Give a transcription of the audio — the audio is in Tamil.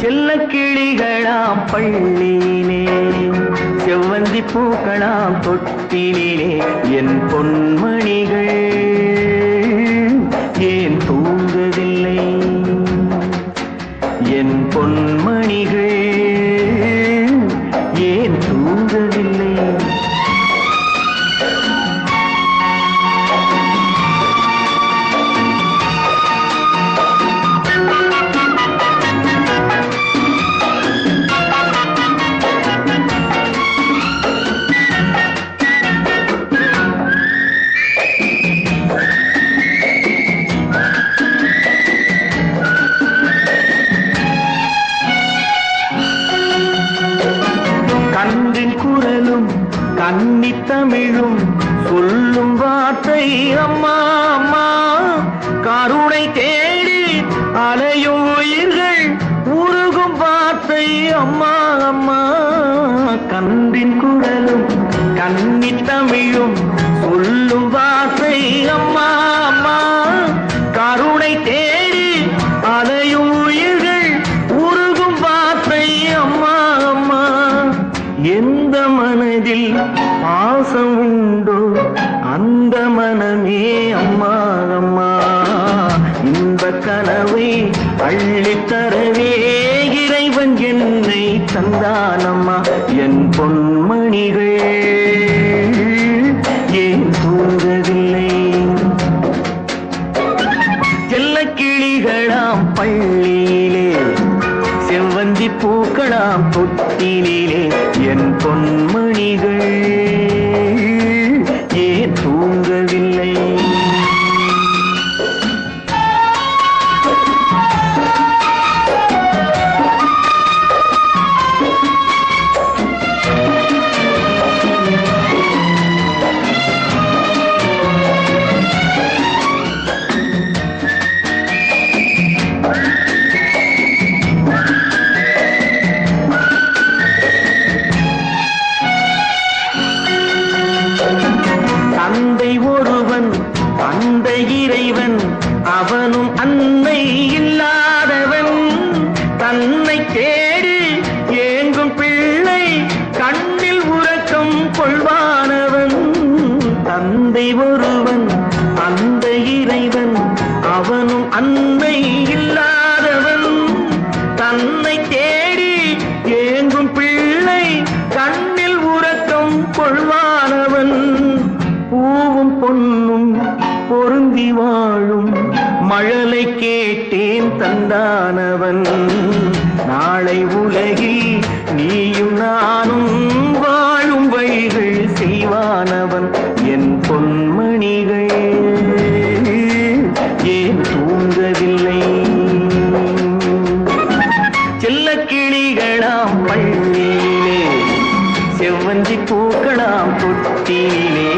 செல்ல கிளிகளாம் பள்ளியிலே செவ்வந்தி பூக்களாம் தொட்டிலே என் பொன்மணிகள் ஏன் தூங்குதில்லை என் பொன் கன்னி தமிழும் சொல்லும் வார்த்தை அம்மா அம்மா கருணை தேடி அலையும் உயிர்கள் உருகும் வார்த்தை அம்மா அம்மா கன்றின் குரலும் கன்னி தமிழும் பாசம் உண்டோ அந்த மனமே அம்மா அம்மா. இந்த கனவை அள்ளித்தரவே இறைவன் என்னை தந்தானம்மா என் பொன்மணிகள் ஏன் தூங்கவில்லை? செல்ல கிளிகளாம் பள்ளியிலே செவ்வந்தி பூக்களாம் தந்தை ஒருவன் அந்த இறைவன் அவனும் அன்னை இல்லாதவன். தன்னை தேடி ஏங்கும் பிள்ளை கண்ணில் உறக்கம் கொள்வானவன். தந்தை ஒருவன் அந்த இறைவன் அவனும் அன்னை பொன்னும் பொருந்தி வாழும் மழலை கேட்டேன் தந்தானவன். நாளை உலகில் நீயும் நானும் வாழும் வழிகள் செய்வானவன். என் பொன்மணிகள் ஏன் தூங்கவில்லை? செல்ல கிளிகளாம் பள்ளியிலே செவ்வஞ்சி பூக்களாம் தொட்டிலே